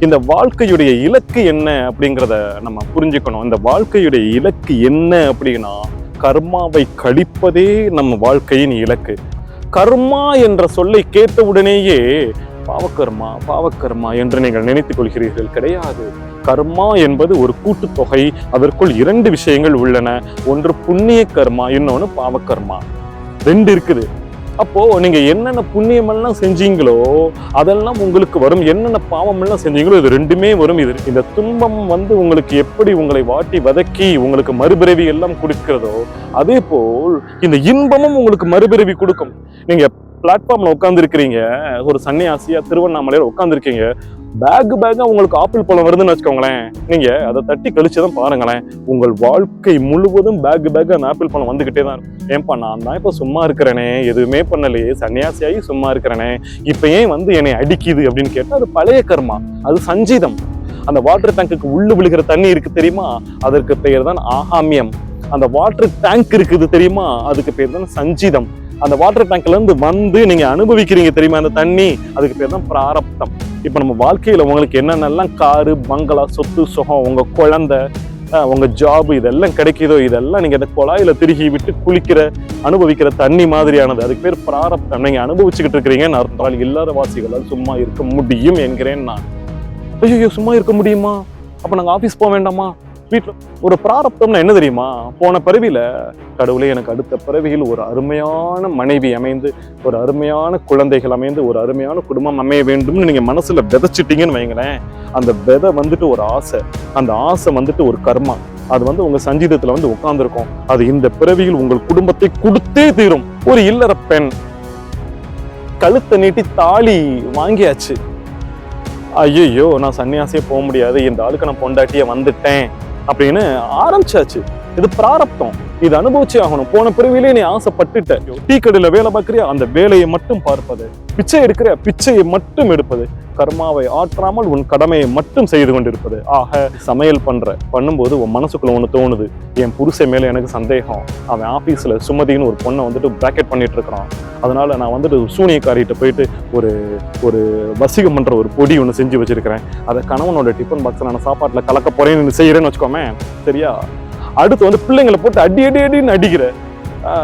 இந்த வாழ்க்கையுடைய இலக்கு என்ன அப்படிங்கிறத நம்ம புரிஞ்சுக்கணும். இந்த வாழ்க்கையுடைய இலக்கு என்ன அப்படின்னா கர்மாவை கழிப்பதே நம்ம வாழ்க்கையின் இலக்கு. கர்மா என்ற சொல்லை கேட்டவுடனேயே பாவக்கர்மா பாவக்கர்மா என்று நீங்கள் நினைத்துக் கொள்கிறீர்கள். கிடையாது. கர்மா என்பது ஒரு கூட்டுத்தொகை. அதற்குள் இரண்டு விஷயங்கள் உள்ளன. ஒன்று புண்ணிய கர்மா இன்னொன்று பாவக்கர்மா. ரெண்டு இருக்குது. அப்போ நீங்க என்னென்ன புண்ணியம் எல்லாம் செஞ்சீங்களோ அதெல்லாம் உங்களுக்கு வரும். என்னென்ன பாவம் எல்லாம் செஞ்சீங்களோ இது ரெண்டுமே வரும். இது இந்த துன்பம் வந்து உங்களுக்கு எப்படி உங்களை வாட்டி வதக்கி உங்களுக்கு மறுபிறவி எல்லாம் கொடுக்கிறதோ அதே போல் இந்த இன்பமும் உங்களுக்கு மறுபிறவி கொடுக்கும். நீங்க பிளாட்ஃபார்மில் உட்காந்துருக்கிறீங்க ஒரு சன்னியாசியாக திருவண்ணாமலையில் உட்காந்துருக்கீங்க பேக் பேக்காக உங்களுக்கு ஆப்பிள் பழம் வருதுன்னு வச்சுக்கோங்களேன். நீங்கள் அதை தட்டி கழிச்சுதான் பாருங்களேன். உங்கள் வாழ்க்கை முழுவதும் பேக் பேக்காக அந்த ஆப்பிள் பழம் வந்துக்கிட்டே தான் இருக்கும். ஏன்பா நான் தான் இப்போ சும்மா இருக்கிறேனே. எதுவுமே பண்ணலையே. சன்னியாசியாகி சும்மா இருக்கிறேனே. இப்போ ஏன் வந்து என்னை அடிக்குது அப்படின்னு கேட்டால் அது பழைய கர்மா. அது சஞ்சீதம். அந்த வாட்டர் டேங்குக்கு உள்ளு விழுகிற தண்ணி இருக்கு தெரியுமா? அதற்கு பெயர் தான் ஆகாமியம். அந்த வாட்டர் டேங்க் இருக்குது தெரியுமா? அதுக்கு பேர் தான் சஞ்சீதம். அந்த வாட்டர் டேங்க்ல இருந்து வந்து நீங்க அனுபவிக்கிறீங்க தெரியுமா? அந்த தண்ணி. அதுக்கு பேர் தான் பிராரப்தம். இப்போ நம்ம வாழ்க்கையில உங்களுக்கு என்னென்னலாம் காரு பங்களா சொத்து சுகம் உங்க குழந்தை உங்கள் உங்க ஜாப் இதெல்லாம் கிடைக்குதோ இதெல்லாம் நீங்க அந்த குழாயில திருகி விட்டு குளிக்கிற அனுபவிக்கிற தண்ணி மாதிரியானது. அதுக்கு பேர் பிராரப்தம். நீங்க அனுபவிச்சுக்கிட்டு இருக்கிறீங்கன்னு அர்த்தம் இல்லாத வாசிகளால் சும்மா இருக்க முடியும் என்கிறேன் நான். ஐயோ சும்மா இருக்க முடியுமா? அப்ப நாங்க ஆபீஸ் போக வேண்டாமா? வீட்டில் ஒரு பிராரப்தம்னா என்ன தெரியுமா? போன பிறவியில் கடவுளே எனக்கு அடுத்த பிறவியில் ஒரு அருமையான மனைவி அமைந்து ஒரு அருமையான குழந்தைகள் அமைந்து ஒரு அருமையான குடும்பம் அமைய வேண்டும்னு நீங்கள் மனசில் விதைச்சிட்டிங்கன்னு வைங்களேன். அந்த விதை வந்துட்டு ஒரு ஆசை. அந்த ஆசை வந்துட்டு ஒரு கர்மா. அது வந்து உங்கள் சஞ்சீதத்தில் வந்து உட்காந்துருக்கும் அது இந்த பிறவியில் உங்கள் குடும்பத்தை கொடுத்தே தீரும். ஒரு இல்லற பெண் கழுத்தை நீட்டி தாலி வாங்கியாச்சு. ஐயோ நான் சன்னியாசியே போக முடியாது. இந்த ஆளுக்கு நான் பொண்டாட்டியே வந்துட்டேன். அப்படின்னு ஆரம்பிச்சாச்சு. இது பிராரப்தம். இது அனுபவிச்சே ஆகணும் போன பிறவிலே நீ ஆசைப்பட்டுட்ட. டீ கடையில வேலை பார்க்கறியா? அந்த வேலையை மட்டும் பார்ப்பது. பிச்சை எடுக்கிற பிச்சையை மட்டும் எடுப்பது. கர்மாவை ஆற்றாமல் உன் கடமையை மட்டும் செய்து கொண்டிருப்பது. ஆக சமையல் பண்ற பண்ணும்போது உன் மனசுக்குள்ள ஒன்று தோணுது. என் புருஷன் மேல எனக்கு சந்தேகம். அவன் ஆபீஸ்ல சுமதின்னு ஒரு பொண்ணை வந்துட்டு பிராக்கெட் பண்ணிட்டு இருக்கிறான் அதனால நான் வந்துட்டு சூனியக்காரிகிட்ட போயிட்டு ஒரு ஒரு வசிகம் பண்ற ஒரு பொடி ஒன்று செஞ்சு வச்சிருக்கிறேன். அதை கணவனோட டிஃபன் பாக்ஸ்ல நான் சாப்பாட்டில் கலக்க போறேன்னு செய்யறேன்னு வச்சுக்கோமே. சரியா? அடுத்து வந்து பிள்ளைங்களை போட்டு அடி அடி அடின்னு அடிக்கிற. ஏண்டா?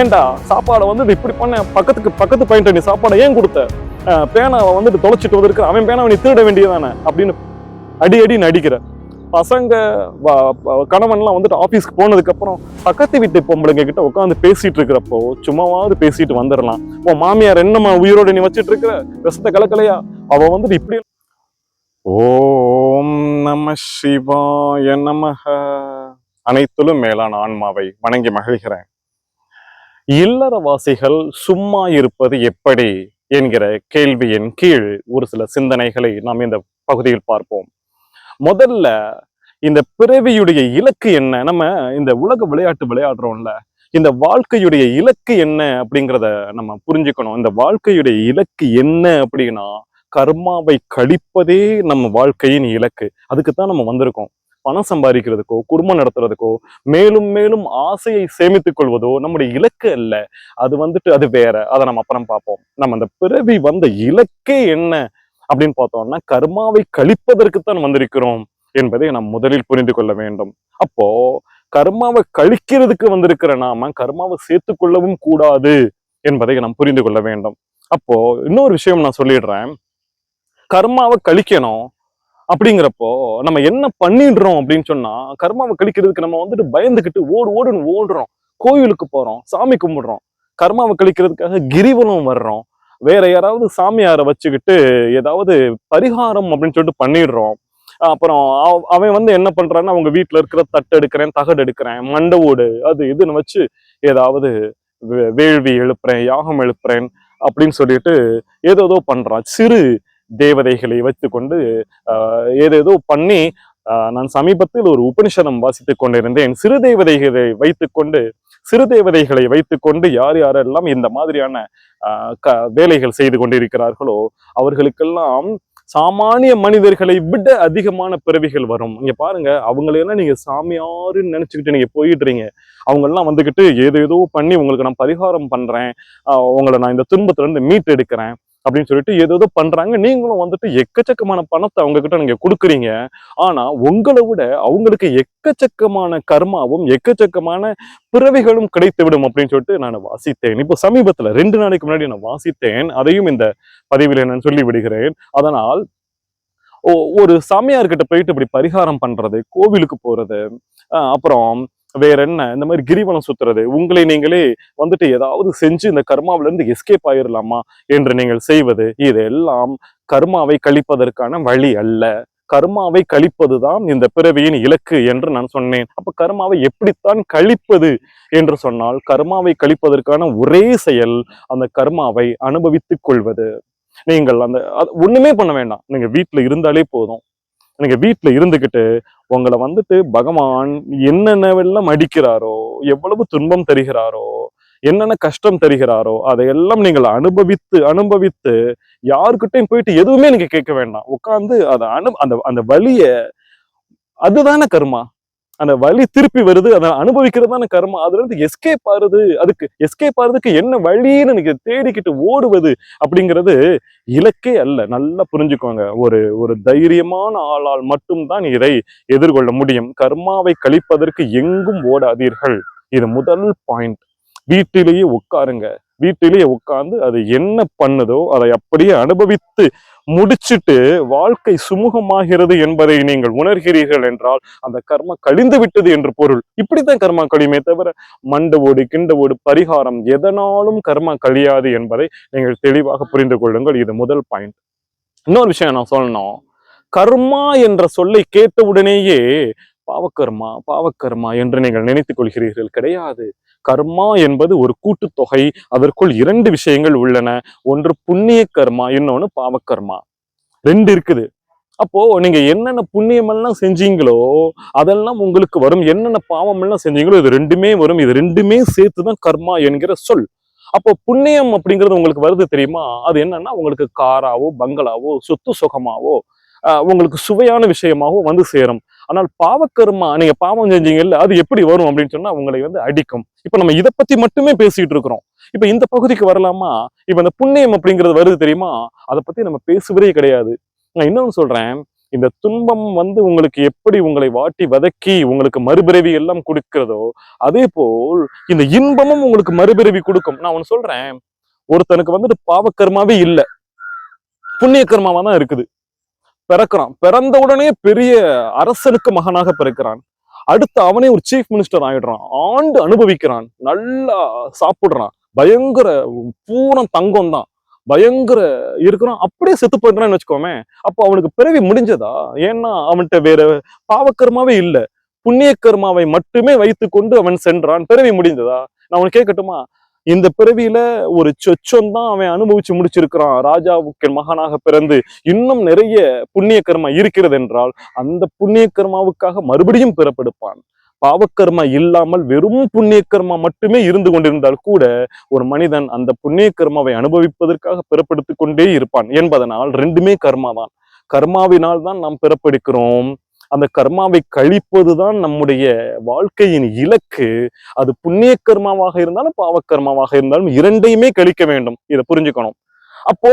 ஏன்டா சாப்பாடை வந்து இப்படி பண்ண? பக்கத்துக்கு பக்கத்து பையன்ட்ட நீ சாப்பாடை ஏன் கொடுத்த? பேனாவை வந்துட்டு தொலைச்சிட்டு வந்திருக்க அவன் பேனாவை நீ திருட வேண்டியதானே அப்படின்னு அடி அடி நடிக்கிற பசங்க கணவன்லாம் வந்துட்டு ஆபீஸ்க்கு போனதுக்கப்புறம் பக்கத்து வீட்டு பொம்பளைங்க கிட்ட உட்காந்து பேசிட்டு இருக்கிறப்போ சும்மாவாவது பேசிட்டு வந்துடலாம். உன் மாமியார் என்னம்மா உயிரோட நீ வச்சிட்டு இருக்கிற? விஷத்தை கலக்கலையா? அவ வந்துட்டு இப்படி ஓம் நம சிவாய நமக. அனைத்திலும் மேலான ஆன்மாவை வணங்கி மகிழ்கிறேன். இல்லறவாசிகள் சும்மா இருப்பது எப்படி என்கிற கேள்வியின் கீழ் ஒரு சில சிந்தனைகளை நாம் இந்த பகுதியில் பார்ப்போம். முதல்ல இந்த பிறவியுடைய இலக்கு என்ன? நம்ம இந்த உலக விளையாட்டு விளையாடுறோம்ல இந்த வாழ்க்கையுடைய இலக்கு என்ன அப்படிங்கிறத நம்ம புரிஞ்சுக்கணும். இந்த வாழ்க்கையுடைய இலக்கு என்ன அப்படின்னா கர்மாவை கழிப்பதே நம்ம வாழ்க்கையின் இலக்கு. அதுக்கு தான் நம்ம வந்திருக்கோம். பணம் சம்பாதிக்கிறதுக்கோ குடும்பம் நடத்துறதுக்கோ மேலும் மேலும் ஆசையை சேமித்துக் கொள்வதோ நம்முடைய இலக்கு அல்ல. அது வந்துட்டு அது வேற. அதை நம்ம அப்புறம் பார்ப்போம். நம்ம அந்த பிறவி வந்த இலக்கே என்ன அப்படின்னு பார்த்தோம்னா கர்மாவை கழிப்பதற்குத்தான் வந்திருக்கிறோம் என்பதை நாம் முதலில் புரிந்து கொள்ள வேண்டும். அப்போ கர்மாவை கழிக்கிறதுக்கு வந்திருக்கிற நாம கர்மாவை சேர்த்துக் கொள்ளவும் கூடாது என்பதை நாம் புரிந்து கொள்ள வேண்டும். அப்போ இன்னொரு விஷயம் நான் சொல்லிடுறேன். கர்மாவை கழிக்கணும். அப்படிங்கிறப்போ நம்ம என்ன பண்ணிடுறோம் அப்படின்னு சொன்னா கர்மாவை கழிக்கிறதுக்கு நம்ம வந்துட்டு பயந்துக்கிட்டு ஓடு ஓடுன்னு ஓடுறோம். கோயிலுக்கு போறோம் சாமி கும்பிடுறோம். கர்மாவை கழிக்கிறதுக்காக கிரிவலம் வர்றோம். வேற யாராவது சாமியாரை வச்சுக்கிட்டு ஏதாவது பரிகாரம் அப்படின்னு சொல்லிட்டு பண்ணிடுறோம். அப்புறம் அவ- அவன் வந்து என்ன பண்றான்னா அவங்க வீட்டுல இருக்கிற தட்டு எடுக்கிறேன் தகடு எடுக்கிறேன் மண்டை ஓடு அது இதுன்னு வச்சு ஏதாவது வே- வேள்வி எழுப்புறேன் யாகம் எழுப்புறேன் அப்படின்னு சொல்லிட்டு ஏதோ ஏதோ பண்றான். சிறு தேவதைகளை வைத்துக்கொண்டு ஏதேதோ பண்ணி நான் சமீபத்தில் ஒரு உபனிஷதம் வாசித்துக் கொண்டிருந்தேன். சிறு தேவதைகளை வைத்துக்கொண்டு சிறு தேவதைகளை வைத்துக்கொண்டு யார் யாரெல்லாம் இந்த மாதிரியான க- வேலைகள் செய்து கொண்டிருக்கிறார்களோ அவர்களுக்கெல்லாம் சாமானிய மனிதர்களை விட அதிகமான பிறவிகள் வரும். இங்க பாருங்க அவங்களையெல்லாம் நீங்க சாமியாருன்னு நினைச்சுக்கிட்டு நீங்க போயிடுறீங்க. அவங்க எல்லாம் வந்துகிட்டு ஏதோ ஏதோ பண்ணி உங்களுக்கு நான் பரிகாரம் பண்றேன். உங்களை நான் இந்த துன்பத்துல இருந்து மீட்டு எடுக்கிறேன் அப்படின்னு சொல்லிட்டு ஏதோ பண்றாங்க. நீங்களும் வந்துட்டு எக்கச்சக்கமான பணத்தை அவங்க கிட்ட நீங்க கொடுக்குறீங்க. ஆனா உங்களை விட அவங்களுக்கு எக்கச்சக்கமான கர்மாவும் எக்கச்சக்கமான பிறவிகளும் கிடைத்து விடும் அப்படின்னு சொல்லிட்டு நான் வாசித்தேன். இப்போ சமீபத்துல ரெண்டு நாளைக்கு முன்னாடி நான் வாசித்தேன். அதையும் இந்த பதிவில் நான் சொல்லி விடுகிறேன் அதனால் ஒ- ஒரு சாமியார்கிட்ட போயிட்டு இப்படி பரிகாரம் பண்றது கோவிலுக்கு போறது ஆஹ் அப்புறம் வேற என்ன? இந்த மாதிரி கிரிவலம் சுத்துறது உங்களை நீங்களே வந்துட்டு ஏதாவது செஞ்சு இந்த கர்மாவில இருந்து எஸ்கேப் ஆயிரலாமா என்று நீங்கள் செய்வது இதெல்லாம் கர்மாவை கழிப்பதற்கான வழி அல்ல. கர்மாவை கழிப்பதுதான் இந்த பிறவியின் இலக்கு என்று நான் சொன்னேன். அப்ப கர்மாவை எப்படித்தான் கழிப்பது என்று சொன்னால் கர்மாவை கழிப்பதற்கான ஒரே செயல் அந்த கர்மாவை அனுபவித்துக் கொள்வது. நீங்கள் அந்த ஒண்ணுமே பண்ண வேண்டாம். நீங்க வீட்டுல இருந்தாலே போதும். நீங்க வீட்டுல இருந்துகிட்டு உங்களை வந்துட்டு பகவான் என்னென்னவெல்லாம் அடிக்கிறாரோ எவ்வளவு துன்பம் தருகிறாரோ என்னென்ன கஷ்டம் தருகிறாரோ அதையெல்லாம் நீங்கள் அனுபவித்து அனுபவித்து யாருக்கிட்டையும் போயிட்டு எதுவுமே நீங்க கேட்க வேண்டாம். உட்கார்ந்து அதை அனு அந்த அந்த வழியை அதுதானே கர்மா? அந்த வழி திருப்பி வருது அதை அனுபவிக்கிறதான கர்மம் கர்மா. அதுல இருந்து எஸ்கேப் ஆறுது அதுக்கு எஸ்கேப் ஆறதுக்கு என்ன வழின்னு நீங்க தேடிக்கிட்டு ஓடுவது அப்படிங்கிறது இலக்கே அல்ல. நல்லா புரிஞ்சுக்கோங்க. ஒரு ஒரு தைரியமான ஆளால் மட்டும்தான் இதை எதிர்கொள்ள முடியும். கர்மாவை கழிப்பதற்கு எங்கும் ஓடாதீர்கள். இது முதல் பாயிண்ட் வீட்டிலேயே உட்காருங்க. வீட்டிலேயே உட்கார்ந்து அது என்ன பண்ணுதோ அதை அப்படியே அனுபவித்து முடிச்சிட்டு வாழ்க்கை சுமூகமாகிறது என்பதை நீங்கள் உணர்கிறீர்கள் என்றால் அந்த கர்மா கழிந்து விட்டது என்று பொருள். இப்படித்தான் கர்மா கழியுமே தவிர மண்டவோடு கிண்டவோடு பரிகாரம் எதனாலும் கர்மா கழியாது என்பதை நீங்கள் தெளிவாக புரிந்து கொள்ளுங்கள். இது முதல் பாயிண்ட் இன்னொரு விஷயம் நான் சொல்லணும் கர்மா என்ற சொல்லை கேட்டவுடனேயே பாவக்கர்மா பாவக்கர்மா என்று நீங்கள் நினைத்துக் கொள்கிறீர்கள். கிடையாது. கர்மா என்பது ஒரு கூட்டுத்தொகை. அதற்குள் இரண்டு விஷயங்கள் உள்ளன. ஒன்று புண்ணிய கர்மா இன்னொன்னு பாவக்கர்மா. ரெண்டு இருக்குது. அப்போ நீங்க என்னென்ன புண்ணியமெல்லாம் செஞ்சீங்களோ அதெல்லாம் உங்களுக்கு வரும். என்னென்ன பாவமெல்லாம் செஞ்சீங்களோ இது ரெண்டுமே வரும். இது ரெண்டுமே சேர்த்து தான் கர்மா என்கிற சொல். அப்போ புண்ணியம் அப்படிங்கிறது உங்களுக்கு வருது தெரியுமா? அது என்னன்னா உங்களுக்கு காராவோ பங்களாவோ சொத்து சுகமாவோ ஆஹ் உங்களுக்கு சுவையான விஷயமாவோ வந்து சேரும். ஆனால் பாவக்கர்மா நீங்க பாவம் செஞ்சீங்கல்ல அது எப்படி வரும் அப்படின்னு சொன்னா உங்களை வந்து அடிக்கும். இப்ப நம்ம இதை பத்தி மட்டுமே பேசிட்டு இருக்கிறோம். இப்ப இந்த பகுதிக்கு வரலாமா? இப்ப இந்த புண்ணியம் அப்படிங்கிறது வருது தெரியுமா? அதை பத்தி நம்ம பேசுவதே கிடையாது. நான் இன்னொன்னு சொல்றேன். இந்த துன்பம் வந்து உங்களுக்கு எப்படி உங்களை வாட்டி வதக்கி உங்களுக்கு மறுபிறவி எல்லாம் கொடுக்கிறதோ அதே போல் இந்த இன்பமும் உங்களுக்கு மறுபிறவி கொடுக்கும். நான் ஒன்னு சொல்றேன். ஒருத்தனுக்கு வந்துட்டு பாவக்கர்மாவே இல்ல. புண்ணிய கர்மாவா தான் இருக்குது. பிறக்கிறான். பிறந்த உடனே பெரிய அரசனுக்கு மகனாக பிறக்கிறான். அடுத்து அவனே ஒரு சீஃப் மினிஸ்டர் ஆயிடுறான். ஆண்டு அனுபவிக்கிறான். நல்லா சாப்பிடுறான். பயங்கர பூரம் தங்கம் தான் பயங்கர இருக்கிறான். அப்படியே செத்து போயிடுறான்னு வச்சுக்கோமே. அப்போ அவனுக்கு பிறவி முடிஞ்சதா? ஏன்னா அவன்கிட்ட வேற பாவக்கர்மாவே இல்ல. புண்ணிய கர்மாவை மட்டுமே வைத்துக்கொண்டு அவன் சென்றான். பிறவி முடிந்ததா? நான் அவன் கேட்கட்டுமா? இந்த பிறவியில ஒரு சொச்சம் தான் அவன் அனுபவிச்சு முடிச்சிருக்கிறான். ராஜாவுக்கு மகனாக பிறந்து இன்னும் நிறைய புண்ணிய கர்மா இருக்கிறது என்றால் அந்த புண்ணிய கர்மாவுக்காக மறுபடியும் பிறப்பெடுப்பான். பாவக்கர்மா இல்லாமல் வெறும் புண்ணிய கர்மா மட்டுமே இருந்து கொண்டிருந்தால் கூட ஒரு மனிதன் அந்த புண்ணிய கர்மாவை அனுபவிப்பதற்காக பிறப்பெடுத்து கொண்டே இருப்பான் என்பதனால் ரெண்டுமே கர்மா தான் கர்மாவினால் தான் நாம் பிறப்பெடுக்கிறோம். அந்த கர்மாவை கழிப்பதுதான் நம்முடைய வாழ்க்கையின் இலக்கு. அது புண்ணிய கர்மாவாக இருந்தாலும் பாவக்கர்மாவாக இருந்தாலும் இரண்டையுமே கழிக்க வேண்டும். இதை புரிஞ்சுக்கணும். அப்போ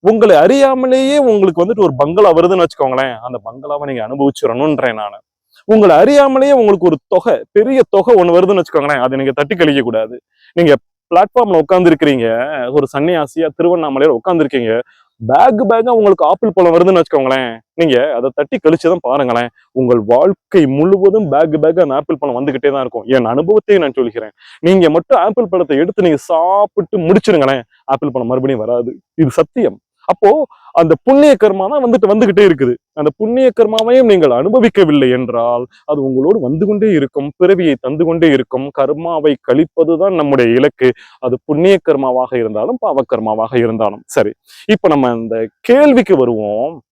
உங்களை அறியாமலேயே உங்களுக்கு வந்துட்டு ஒரு பங்களா வருதுன்னு வச்சுக்கோங்களேன். அந்த பங்களாவை நீங்க அனுபவிச்சிடணும்ன்றேன் நான். உங்களை அறியாமலேயே உங்களுக்கு ஒரு தொகை பெரிய தொகை ஒண்ணு வருதுன்னு வச்சுக்கோங்களேன். அதை நீங்க தட்டி கழிக்க கூடாது. நீங்க பிளாட்ஃபார்ம்ல உட்கார்ந்து இருக்கிறீங்க ஒரு சன்னியாசியா திருவண்ணாமலையில உட்கார்ந்து பேக் பேக்கா உங்களுக்கு ஆப்பிள் பழம் வருதுன்னு வச்சுக்கோங்களேன். நீங்க அதை தட்டி கழிச்சுதான் பாருங்களேன். உங்கள் வாழ்க்கை முழுவதும் பேக் பேக்காக அந்த ஆப்பிள் பழம் வந்துகிட்டே தான் இருக்கும். என் அனுபவத்தையும் நான் சொல்கிறேன் நீங்க மட்டும் ஆப்பிள் பழத்தை எடுத்து நீங்க சாப்பிட்டு முடிச்சிருங்களேன். ஆப்பிள் பழம் மறுபடியும் வராது. இது சத்தியம். அப்போ அந்த புண்ணிய கர்மா தான் வந்துட்டு வந்துகிட்டே இருக்குது. அந்த புண்ணிய கர்மாவையும் நீங்கள் அனுபவிக்கவில்லை என்றால் அது உங்களோடு வந்து கொண்டே இருக்கும் பிறவியை தந்து கொண்டே இருக்கும். கர்மாவை கழிப்பதுதான் நம்முடைய இலக்கு. அது புண்ணிய கர்மாவாக இருந்தாலும் பாவக்கர்மாவாக இருந்தாலும். சரி இப்ப நம்ம இந்த கேள்விக்கு வருவோம்.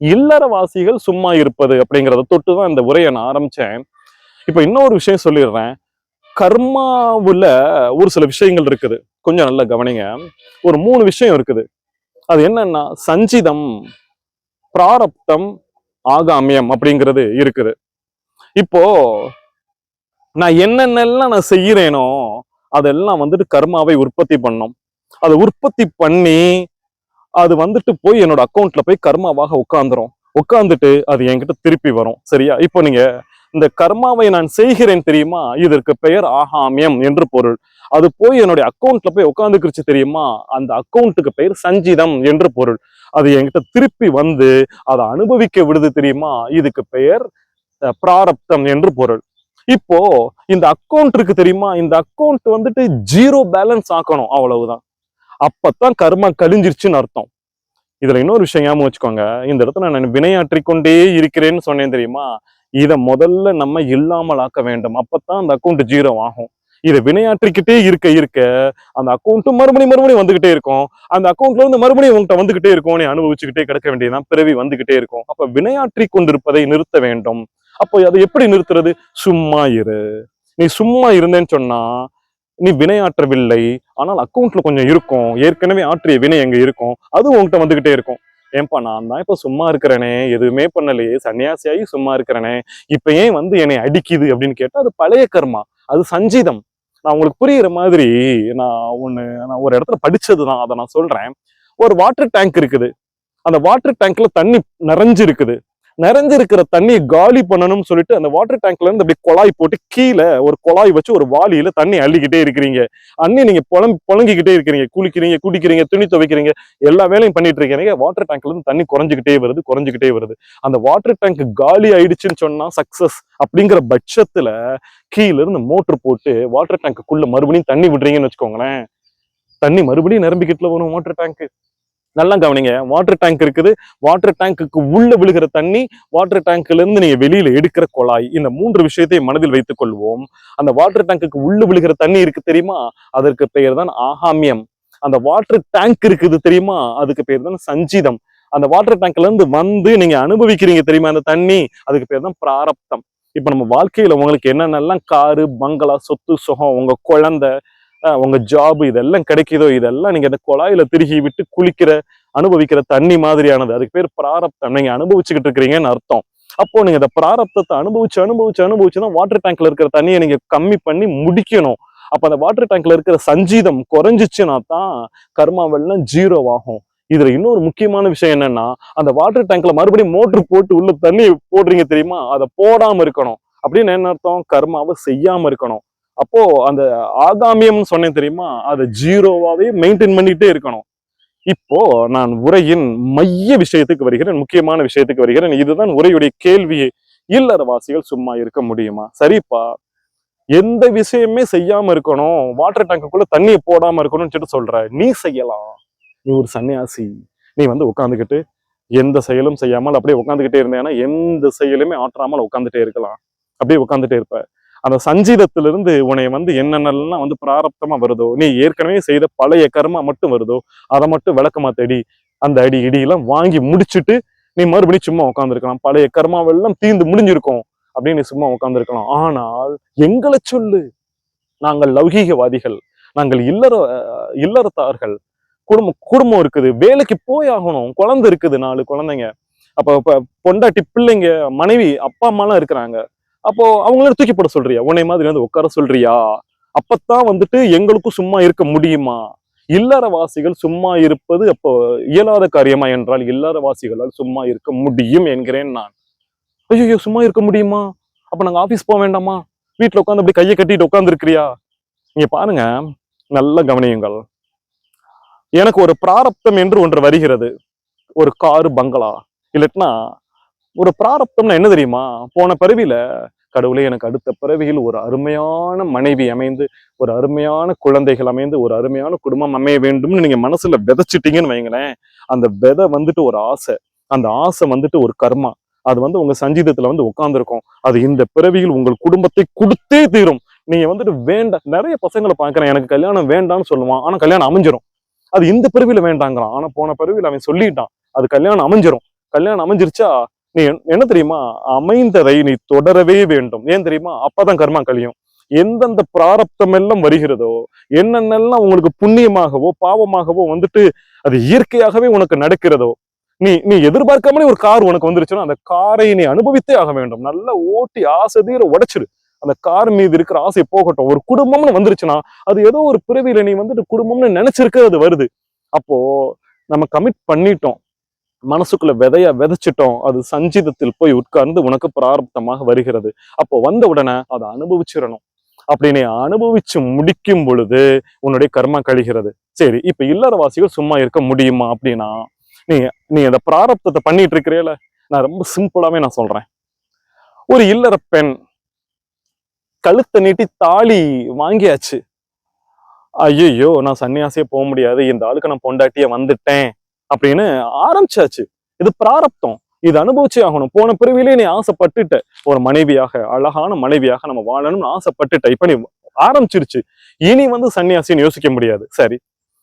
இல்லறவாசிகள் சும்மா இருப்பது அப்படிங்கிறத தொட்டு தான் இந்த உரையை நான் ஆரம்பிச்சேன். இப்ப இன்னொரு விஷயம் சொல்லிடுறேன். கர்மாவுல ஒரு சில விஷயங்கள் இருக்குது. கொஞ்சம் நல்லா கவனிங்க. ஒரு மூணு விஷயம் இருக்குது. அது என்னன்னா சஞ்சிதம் பிராரப்தம் ஆகாமியம் அப்படிங்கிறது இருக்குது. இப்போ நான் என்னென்னலாம் நான் செய்யறேனோ அதெல்லாம் வந்துட்டு கர்மாவை உற்பத்தி பண்ணும். அதை உற்பத்தி பண்ணி அது வந்துட்டு போய் என்னோட அக்கௌண்ட்ல போய் கர்மாவாக உட்காந்துரும் உட்காந்துட்டு அது என்கிட்ட திருப்பி வரும். சரியா? இப்போ நீங்க இந்த கர்மாவை நான் செய்கிறேன் தெரியுமா? இதற்கு பெயர் ஆகாமியம் என்று பொருள். அது போய் என்னுடைய அக்கௌண்ட்ல போய் உட்காந்துக்கிருச்சு தெரியுமா? அந்த அக்கௌண்ட்டுக்கு பெயர் சஞ்சிதம் என்று பொருள். அது என்கிட்ட திருப்பி வந்து அதை அனுபவிக்க விடுது தெரியுமா? இதுக்கு பெயர் அஹ், பிராரப்தம் என்று பொருள். இப்போ இந்த அக்கௌண்ட் இருக்கு தெரியுமா? இந்த அக்கௌண்ட் வந்துட்டு ஜீரோ பேலன்ஸ் ஆக்கணும் அவ்வளவுதான். அப்பதான் கர்மா கழிஞ்சிருச்சுன்னு அர்த்தம். இதுல இன்னொரு விஷயம் ஞாபகம் வச்சுக்கோங்க. இந்த இடத்துல நான் வினையாற்றி கொண்டே இருக்கிறேன்னு சொன்னேன் தெரியுமா? இதை முதல்ல நம்ம இல்லாமல் ஆக்க வேண்டும். அப்பத்தான் அந்த அக்கௌண்ட் ஜீரோ ஆகும். இதை வினையாற்றிக்கிட்டே இருக்க இருக்க அந்த அக்கௌண்ட்டும் மறுபடியும் மறுபடியும் வந்துகிட்டே இருக்கும். அந்த அக்கௌண்ட்ல இருந்து மறுபடியும் உங்கள்கிட்ட வந்துகிட்டே இருக்கும் நீ அனுபவிச்சுக்கிட்டே கிடக்க வேண்டியதான் பிறவி வந்துகிட்டே இருக்கும். அப்ப வினையாற்றி கொண்டிருப்பதை நிறுத்த வேண்டும். அப்போ அதை எப்படி நிறுத்துறது? சும்மா இரு. நீ சும்மா இருந்தேன்னு சொன்னா நீ வினையாற்றவில்லை. ஆனால் அக்கௌண்ட்ல கொஞ்சம் இருக்கும். ஏற்கனவே ஆற்றிய வினை எங்க இருக்கும். அது உன்கிட்ட வந்துகிட்டே இருக்கும். ஏன்பா நான் தான் இப்போ சும்மா இருக்கிறேனே. எதுவுமே பண்ணலையே. சன்னியாசியாகி சும்மா இருக்கிறேனே. இப்ப ஏன் வந்து என்னை அடிக்குது அப்படின்னு கேட்டா அது பழைய கர்மா. அது சஞ்சீதம். நான் உங்களுக்கு புரியுற மாதிரி நான் ஒண்ணு நான் ஒரு இடத்துல படிச்சதுதான். அதை நான் சொல்றேன். ஒரு வாட்டர் டேங்க் இருக்குது. அந்த வாட்டர் டேங்க்ல தண்ணி நிறைஞ்சு இருக்குது நிறைஞ்சிருக்கிற தண்ணியை காலி பண்ணணும்னு சொல்லிட்டு அந்த வாட்டர் டேங்க்ல இருந்து அப்படியே குழாய் போட்டு கீழே ஒரு குழாய் வச்சு ஒரு வாளியில தண்ணி அள்ளிக்கிட்டே இருக்கிறீங்க. அண்ணி நீங்க புலம் புழங்கிக்கிட்டே இருக்கிறீங்க. குளிக்கிறீங்க குடிக்கிறீங்க துணி துவைக்கிறீங்க எல்லா வேலையும் பண்ணிட்டு இருக்கீங்க. வாட்டர் டேங்க்ல இருந்து தண்ணி குறைஞ்சிக்கிட்டே வருது குறைஞ்சிக்கிட்டே வருது. அந்த வாட்டர் டேங்க் காலி ஆயிடுச்சுன்னு சொன்னா சக்சஸ் அப்படிங்கிற பட்சத்துல கீழ இருந்து மோட்டர் போட்டு வாட்டர் டேங்க்குள்ள மறுபடியும் தண்ணி விடுறீங்கன்னு வச்சுக்கோங்களேன். தண்ணி மறுபடியும் நிரம்பிக்கிட்டுல வரும் வாட்டர் டேங்க் நல்லா கவனிங்க. வாட்டர் டேங்க் இருக்குது. வாட்டர் டேங்க்குக்கு உள்ள விழுகிற தண்ணி வாட்டர் டேங்க்ல இருந்து நீங்க வெளியில எடுக்கிற குழாய். இந்த மூன்று விஷயத்தை மனதில் வைத்துக் கொள்வோம். அந்த வாட்டர் டேங்க்குக்கு உள்ள விழுகிற தண்ணி இருக்கு தெரியுமா? அதற்கு பெயர் தான் ஆகாமியம். அந்த வாட்டர் டேங்க் இருக்குது தெரியுமா? அதுக்கு பேர் தான் சஞ்சிதம். அந்த வாட்டர் டேங்க்ல இருந்து வந்து நீங்க அனுபவிக்கிறீங்க தெரியுமா? அந்த தண்ணி அதுக்கு பேர் தான் பிராரப்தம். இப்ப நம்ம வாழ்க்கையில உங்களுக்கு என்னென்னலாம் காரு பங்களா சொத்து சுகம் உங்க குழந்தை உங்கள் உங்க ஜாப் இதெல்லாம் கிடைக்குதோ இதெல்லாம் நீங்க அந்த குழாயில திருகி விட்டு குளிக்கிற அனுபவிக்கிற தண்ணி மாதிரியானது. அதுக்கு பேர் பிராரப்தம். நீங்க அனுபவிச்சுக்கிட்டு இருக்கிறீங்கன்னு அர்த்தம். அப்போ நீங்க அந்த பிராரப்தத்தை அனுபவிச்சு அனுபவிச்சு அனுபவிச்சு தான் வாட்டர் டேங்க்ல இருக்கிற தண்ணியை நீங்க கம்மி பண்ணி முடிக்கணும். அப்போ அந்த வாட்டர் டேங்க்ல இருக்கிற சஞ்சீதம் குறைஞ்சிச்சுன்னா தான் கர்மாவெல்லாம் ஜீரோ ஆகும். இதுல இன்னொரு முக்கியமான விஷயம் என்னன்னா அந்த வாட்டர் டேங்க்ல மறுபடியும் மோட்டர் போட்டு உள்ள தண்ணி போடுறீங்க தெரியுமா? அதை போடாம இருக்கணும். அப்படின்னு என்ன அர்த்தம்? கர்மாவை செய்யாம இருக்கணும். அப்போ அந்த ஆகாமியம்னு சொன்னேன் தெரியுமா? அதை ஜீரோவாவே மெயின்டைன் பண்ணிட்டே இருக்கணும். இப்போ நான் உரையின் மைய விஷயத்துக்கு வருகிறேன் முக்கியமான விஷயத்துக்கு வருகிறேன். இதுதான் உரையுடைய கேள்வியே இல்லறவாசிகள் சும்மா இருக்க முடியுமா? சரிப்பா. எந்த விஷயமே செய்யாம இருக்கணும். வாட்டர் டேங்குக்குள்ள தண்ணியை போடாம இருக்கணும்னு சொல்லிட்டு சொல்ற. நீ செய்யலாம். நீ ஒரு சன்னியாசி. நீ வந்து உட்காந்துக்கிட்டு எந்த செயலும் செய்யாமல் அப்படியே உட்காந்துக்கிட்டே இருந்தேன்னா எந்த செயலுமே ஆற்றாமல் உட்காந்துட்டே இருக்கலாம். அப்படியே உட்காந்துட்டே இருப்ப. அந்த சஞ்சீதத்திலிருந்து உன்னை வந்து என்னென்னலாம் வந்து பிராரப்தமா வருதோ நீ ஏற்கனவே செய்த பழைய கர்மா மட்டும் வருதோ அதை மட்டும் விளக்கமா தேடி அந்த அடி இடியெல்லாம் வாங்கி முடிச்சுட்டு நீ மறுபடியும் சும்மா உட்காந்துருக்கலாம் பழைய கர்மாவெல்லாம் தீந்து முடிஞ்சிருக்கும் அப்படின்னு சும்மா உட்காந்துருக்கலாம் ஆனால் எங்களை சொல்லு. நாங்கள் லௌகீகவாதிகள். நாங்கள் இல்லற இல்லறத்தார்கள். குடும்பம் குடும்பம் இருக்குது. வேலைக்கு போய் ஆகணும். குழந்தை இருக்குது நாலு குழந்தைங்க. அப்ப பொண்டாட்டி பிள்ளைங்க மனைவி அப்பா அம்மாலாம் இருக்கிறாங்க. அப்போ அவங்கள தூக்கி போட சொல்றியா? உன்னை மாதிரி வந்து உட்கார சொல்றியா? அப்பத்தான் வந்துட்டு எங்களுக்கும் சும்மா இருக்க முடியுமா? இல்லறவாசிகள் சும்மா இருப்பது அப்போ இயலாத காரியமா என்றால் இல்லறவாசிகளால் சும்மா இருக்க முடியும் என்கிறேன் நான். ஐயோ சும்மா இருக்க முடியுமா? அப்ப நாங்க ஆபீஸ் போக வேண்டாமா? வீட்டுல உட்காந்து அப்படி கையை கட்டிட்டு உட்கார்ந்து இருக்கிறியா நீங்க பாருங்க நல்ல கவனியுங்கள். எனக்கு ஒரு பிராரப்தம் என்று ஒன்று வருகிறது. ஒரு காரு பங்களா. இல்லட்டினா ஒரு பிராரப்தம்னா என்ன தெரியுமா? போன பருவியில கடவுளே எனக்கு அடுத்த பிறவியில் ஒரு அருமையான மனைவி அமைந்து ஒரு அருமையான குழந்தைகள் அமைந்து ஒரு அருமையான குடும்பம் அமைய வேண்டும்னு நீங்கள் மனசில் விதைச்சிட்டீங்கன்னு வைங்களேன். அந்த விதை வந்துட்டு ஒரு ஆசை. அந்த ஆசை வந்துட்டு ஒரு கர்மா. அது வந்து உங்கள் சஞ்சீதத்தில் வந்து உட்காந்துருக்கும் அது இந்த பிறவியில் உங்கள் குடும்பத்தை கொடுத்தே தீரும். நீங்கள் வந்துட்டு வேண்டாம் நிறைய பசங்களை பார்க்குறேன். எனக்கு கல்யாணம் வேண்டாம்னு சொல்லுவான். ஆனால் கல்யாணம் அமைஞ்சிரும். அது இந்த பிறவியில் வேண்டாங்கிறான். ஆனால் போன பிறவியில் அவன் சொல்லிட்டான். அது கல்யாணம் அமைஞ்சிரும். கல்யாணம் அமைஞ்சிருச்சா? நீ என்ன- என்ன தெரியுமா? அமைந்ததை நீ தொடரவே வேண்டும். ஏன் தெரியுமா? அப்பதான் கர்மா கழியும். எந்தெந்த பிராரப்தம் எல்லாம் வருகிறதோ என்னென்னலாம் உங்களுக்கு புண்ணியமாகவோ பாவமாகவோ வந்துட்டு அது இயற்கையாகவே உனக்கு நடக்கிறதோ நீ நீ எதிர்பார்க்காமலே ஒரு கார் உனக்கு வந்துருச்சுன்னா அந்த காரை நீ அனுபவித்தே ஆக வேண்டும். நல்லா ஓட்டி ஆசை தீர உடைச்சிரு. அந்த கார் மீது இருக்கிற ஆசை போகட்டும். ஒரு குடும்பம்னு வந்துருச்சுன்னா அது ஏதோ ஒரு பிறவியில நீ வந்துட்டு குடும்பம்னு நினைச்சிருக்க அது வருது. அப்போ நம்ம கமிட் பண்ணிட்டோம். மனசுக்குள்ள விதைய விதைச்சிட்டோம். அது சஞ்சிதத்தில் போய் உட்கார்ந்து உனக்கு பிராரப்தமாக வருகிறது. அப்போ வந்த உடனே அதை அனுபவிச்சிடணும். அப்படி நீ அனுபவிச்சு முடிக்கும் பொழுது உன்னுடைய கர்மா கழிகிறது. சரி இப்ப இல்லறவாசிகள் சும்மா இருக்க முடியுமா அப்படின்னா நீ நீ அந்த பிராரப்தத்தை பண்ணிட்டு இருக்கிறேல நான் ரொம்ப சிம்பிளாவே நான் சொல்றேன். ஒரு இல்லற பெண் கழுத்தை நீட்டி தாலி வாங்கியாச்சு. ஐயோ நான் சன்னியாசியே போக முடியாது. இந்த ஆளுக்கு நான் பொண்டாட்டியே வந்துட்டேன். அப்படின்னு ஆரம்பிச்சாச்சு. இது பிராரப்தம். இது அனுபவிச்சே ஆகணும். போன பிறவிலே நீ ஆசைப்பட்டுட்ட. ஒரு மனைவியாக அழகான மனைவியாக நம்ம வாழணும்னு ஆசைப்பட்டுட்ட. இப்ப நீ ஆரம்பிச்சிருச்சு. இனி வந்து சன்னியாசின்னு யோசிக்க முடியாது. சரி.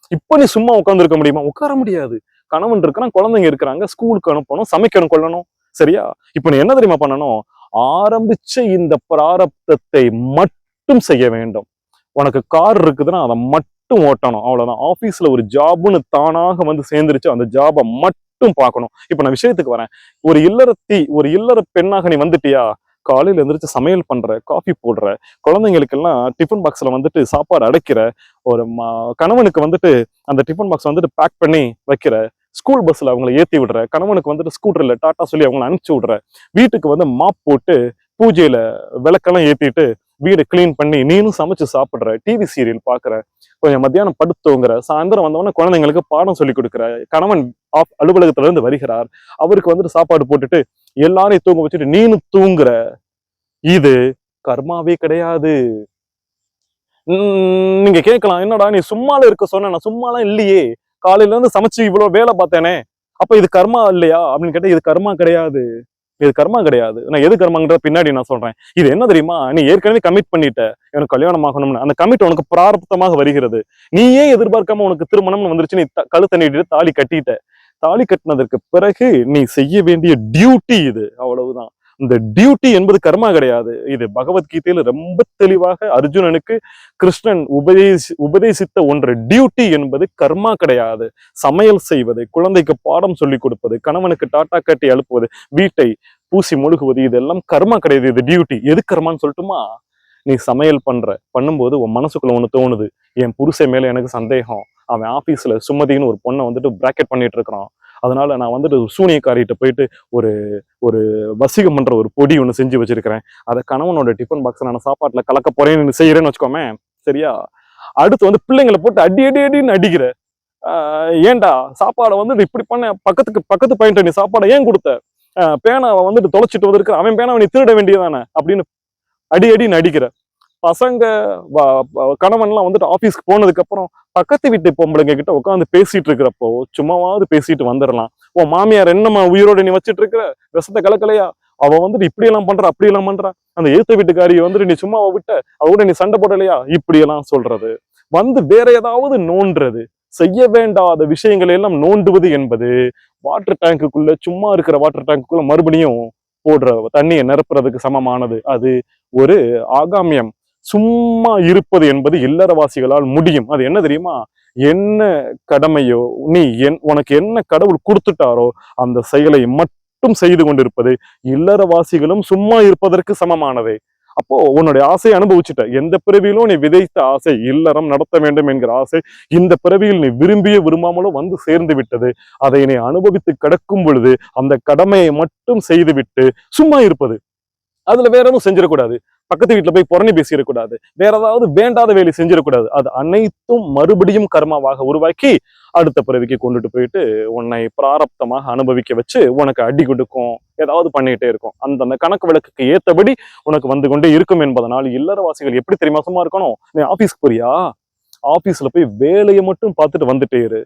இப்ப நீ சும்மா உட்கார்ந்து முடியுமா? உட்கார முடியாது. கணவன் இருக்கிறான் குழந்தைங்க இருக்கிறாங்க ஸ்கூலுக்கு அனுப்பணும் சமைக்கணும் கொள்ளணும் சரியா? இப்ப நீ என்ன தெரியுமா பண்ணணும்? ஆரம்பிச்ச இந்த பிராரப்தத்தை மட்டும் செய்ய வேண்டும். உனக்கு கார் இருக்குதுன்னா அதை மட்டும் ஓட்டணும் அவ்வளோதான் ஆஃபீஸில் ஒரு ஜாப்னு தானாக வந்து சேர்ந்துருச்சு அந்த ஜாபை மட்டும் பார்க்கணும். இப்போ நான் விஷயத்துக்கு வரேன். ஒரு இல்லறத்தி ஒரு இல்லற பெண்ணாக நீ வந்துட்டியா? காலையில் எழுந்திரிச்சு சமையல் பண்ணுற காஃபி போடுற குழந்தைங்களுக்கெல்லாம் டிஃபன் பாக்ஸில் வந்துட்டு சாப்பாடு அடைக்கிற ஒரு ம- கணவனுக்கு வந்துட்டு அந்த டிஃபன் பாக்ஸ் வந்துட்டு பேக் பண்ணி வைக்கிற ஸ்கூல் பஸ்ஸில் அவங்கள ஏற்றி விடுற கணவனுக்கு வந்துட்டு ஸ்கூட்டரில் டாட்டா சொல்லி அவங்கள அனுப்பிச்சு விடுற வீட்டுக்கு வந்து மாப் போட்டு பூஜையில விளக்கெல்லாம் ஏத்திட்டு வீடை க்ளீன் பண்ணி நீனும் சமைச்சு சாப்பிடுற டிவி சீரியல் பாக்குற கொஞ்சம் மத்தியானம் படுத்துங்கிற சாயந்தரம் வந்தவொடனே குழந்தைங்களுக்கு பாடம் சொல்லி கொடுக்குற கணவன் ஆப் அலுவலகத்துல இருந்து வருகிறார். அவருக்கு வந்துட்டு சாப்பாடு போட்டுட்டு எல்லாரையும் தூங்க வச்சுட்டு நீனும் தூங்குற. இது கர்மாவே கிடையாது. உம் நீங்க கேட்கலாம் என்னடா நீ சும்மால இருக்க சொன்ன நான் சும்மாலாம் இல்லையே. காலையில இருந்து சமைச்சு இவ்வளவு வேலை பார்த்தேனே. அப்ப இது கர்மா இல்லையா? அப்படின்னு கேட்டா இது கர்மா கிடையாது. இது கர்மா கிடையாது. நான் எது கர்மாங்கிறத பின்னாடி நான் சொல்றேன். இது என்ன தெரியுமா? நீ ஏற்கனவே கமிட் பண்ணிட்ட. எனக்கு கல்யாணம் ஆகணும்னு. அந்த கமிட் உனக்கு பிராரப்தமாக வருகிறது. நீயே எதிர்பார்க்காம உனக்கு திருமணம் வந்துருச்சு. நீ த- கழுத்தை நீட்டிட்டு தாலி கட்டிட்ட. தாலி கட்டினதற்கு பிறகு நீ செய்ய வேண்டிய டியூட்டி இது. அவ்வளவுதான். இந்த டியூட்டி என்பது கர்மா கிடையாது. இது பகவத்கீதையில ரொம்ப தெளிவாக அர்ஜுனனுக்கு கிருஷ்ணன் உபதேசி உபதேசித்த ஒன்று. டியூட்டி என்பது கர்மா கிடையாது. சமையல் செய்வது குழந்தைக்கு பாடம் சொல்லிக் கொடுப்பது கணவனுக்கு டாட்டா கட்டி அழுப்புவது வீட்டை பூசி முழுகுவது இதெல்லாம் கர்மா கிடையாது. இது டியூட்டி எது கர்மான்னு சொல்லட்டுமா? நீ சமையல் பண்ற பண்ணும்போது உன் மனசுக்குள்ள ஒன்று தோணுது. என் புருஷன் மேல எனக்கு சந்தேகம். அவன் ஆபீஸ்ல சுமதின்னு ஒரு பொண்ணை வந்துட்டு பிராக்கெட் பண்ணிட்டு இருக்கிறான். அதனால நான் வந்துட்டு ஒரு போயிட்டு ஒரு ஒரு வசிகம் பண்ணுற ஒரு பொடி ஒன்று செஞ்சு வச்சிருக்கிறேன். அதை கணவனோட டிஃபன் பாக்ஸ் நான் சாப்பாட்டில் கலக்க போறேன்னு செய்யறேன்னு வச்சுக்கோமே சரியா? அடுத்து வந்து பிள்ளைங்களை போட்டு அடி அடி அடின்னு அடிக்கிற. ஏண்டா? ஏன்டா சாப்பாடை வந்து இப்படி பண்ண பக்கத்துக்கு பக்கத்து பையன்ட்ட நீ சாப்பாடை ஏன் கொடுத்த? பேனாவை வந்துட்டு தொலைச்சிட்டு வந்திருக்க அவன் பேனாவை நீ திருட வேண்டியதானே அப்படின்னு அடி அடின்னு அடிக்கிற. பசங்க வ- கணவன்லாம் வந்துட்டு ஆஃபீஸ்க்கு போனதுக்கப்புறம் பக்கத்து வீட்டு பொம்பளைங்க கிட்ட உட்காந்து பேசிட்டு இருக்கிறப்போ சும்மாவாவது பேசிட்டு வந்துடலாம். உன் மாமியார் என்னம்மா உயிரோட நீ வச்சுட்டு இருக்கிற? விஷத்தை கலக்கலையா? அவ வந்துட்டு இப்படி எல்லாம் பண்றா அப்படி எல்லாம் பண்றா. அந்த ஏத்த வீட்டுக்காரி வந்துட்டு நீ சும்மா விட்ட அவ கூட நீ சண்டை போடலையா? இப்படி எல்லாம் சொல்றது. வந்து வேற ஏதாவது நோண்டுறது செய்ய வேண்டாத விஷயங்களை எல்லாம் நோண்டுவது என்பது வாட்டர் டேங்குக்குள்ள சும்மா இருக்கிற வாட்டர் டேங்குக்குள்ள மறுபடியும் போடுற தண்ணியை நிரப்புறதுக்கு சமமானது. அது ஒரு ஆகாமியம். சும்மா இருப்பது என்பது இல்லறவாசிகளால் முடியும். அது என்ன தெரியுமா? என்ன கடமையோ நீ என் உனக்கு என்ன கடவுள் கொடுத்துட்டாரோ அந்த செயலை மட்டும் செய்து கொண்டிருப்பது இல்லறவாசிகளும் சும்மா இருப்பதற்கு சமமானதே. அப்போ உன்னுடைய ஆசையை அனுபவிச்சுட்ட. எந்த பிறவியிலும் நீ விதைத்த ஆசை இல்லறம் நடத்த வேண்டும் என்கிற ஆசை இந்த பிறவியில் நீ விரும்பிய விரும்பாமலோ வந்து சேர்ந்து விட்டது. அதை நீ அனுபவித்து கிடக்கும் பொழுது அந்த கடமையை மட்டும் செய்துவிட்டு சும்மா இருப்பது. அதுல வேற எதுவும் செஞ்சிடக்கூடாது. பக்கத்து வீட்டுல போய் புறணி பேசிடக்கூடாது. வேற ஏதாவது வேண்டாத வேலை செஞ்சிடக்கூடாது. அது அனைத்தும் மறுபடியும் கர்மாவாக உருவாக்கி அடுத்த பிறவிக்கு கொண்டுட்டு போயிட்டு உன்னை பிராரப்தமாக அனுபவிக்க வச்சு உனக்கு அடி கொடுக்கும். ஏதாவது பண்ணிட்டே இருக்கும். அந்த கணக்கு விளக்குக்கு ஏத்தபடி உனக்கு வந்து கொண்டே இருக்கும் என்பதனால் இல்லறவாசிகள் எப்படி தெரியுமா சும்மா இருக்கணும்? நீ ஆபீஸ்க்கு போறியா? ஆபீஸ்ல போய் வேலையை மட்டும் பார்த்துட்டு வந்துட்டே இரு.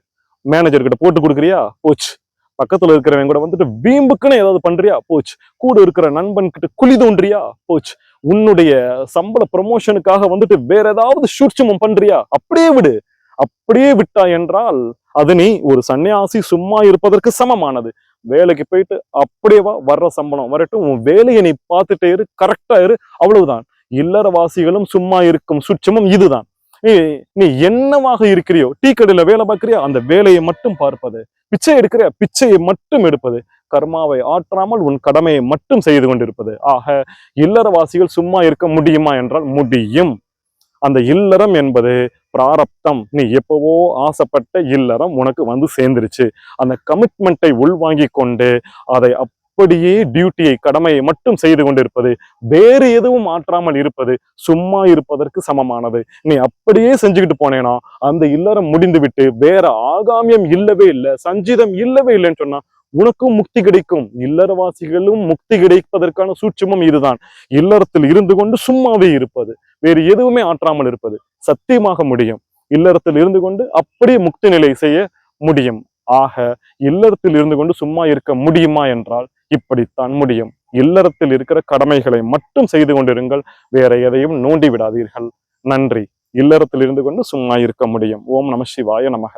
மேனேஜர்கிட்ட போட்டு கொடுக்குறியா? போச்சு. பக்கத்துல இருக்கிறவன் கூட வந்துட்டு வீம்புக்குன்னு ஏதாவது பண்றியா? போச்சு. கூட இருக்கிற நண்பன் கிட்ட குழி தோன்றியா? போச்சு. உன்னுடைய சம்பள ப்ரொமோஷனுக்காக வந்துட்டு வேற ஏதாவது சூட்சமம் பண்றியா? அப்படியே விடு. அப்படியே விட்டா என்றால் அது நீ ஒரு சன்னியாசி சும்மா இருப்பதற்கு சமமானது. வேலைக்கு போயிட்டு அப்படியேவா வர்ற சம்பளம் வரட்டும். உன் வேலையை நீ பார்த்துட்டே இரு கரெக்டா இரு அவ்வளவுதான். இல்லறவாசிகளும் சும்மா இருக்கும் சுட்சமும் இதுதான். நீ நீ என்னவாக இருக்கிறியோ? டீ கடையில வேலை பார்க்கிறியா? அந்த வேலையை மட்டும் பார்ப்பது. பிச்சை எடுக்கிறியா? பிச்சையை மட்டும் எடுப்பது. கர்மாவை ஆற்றாமல் உன் கடமையை மட்டும் செய்து கொண்டிருப்பது. ஆக இல்லறவாசிகள் சும்மா இருக்க முடியுமா என்றால் முடியும். அந்த இல்லறம் என்பது பிராரப்தம். நீ எப்பவோ ஆசைப்பட்ட இல்லறம் உனக்கு வந்து சேர்ந்துருச்சு. அந்த கமிட்மெண்ட்டை உள்வாங்கி கொண்டு அதை அப்படியே டியூட்டியை கடமையை மட்டும் செய்து கொண்டிருப்பது. வேறு எதுவும் மாற்றாமல் இருப்பது சும்மா இருப்பதற்கு சமமானது. நீ அப்படியே செஞ்சுக்கிட்டு போனேனா அந்த இல்லறம் முடிந்து விட்டு வேற ஆகாமியம் இல்லவே இல்லை சஞ்சிதம் இல்லவே இல்லைன்னு சொன்னா உனக்கும் முக்தி கிடைக்கும். இல்லறவாசிகளும் முக்தி கிடைப்பதற்கான சூட்சமும் இதுதான். இல்லறத்தில் இருந்து கொண்டு சும்மாவே இருப்பது. வேறு எதுவுமே ஆற்றாமல் இருப்பது. சத்தியமாக முடியும். இல்லறத்தில் இருந்து கொண்டு அப்படியே முக்தி நிலை செய்ய முடியும். ஆக இல்லறத்தில் இருந்து கொண்டு சும்மா இருக்க முடியுமா என்றால் இப்படித்தான் முடியும். இல்லறத்தில் இருக்கிற கடமைகளை மட்டும் செய்து கொண்டிருங்கள். வேற எதையும் நோண்டி விடாதீர்கள் நன்றி. இல்லறத்தில் இருந்து கொண்டு சும்மா இருக்க முடியும். ஓம் நம சிவாய நமக.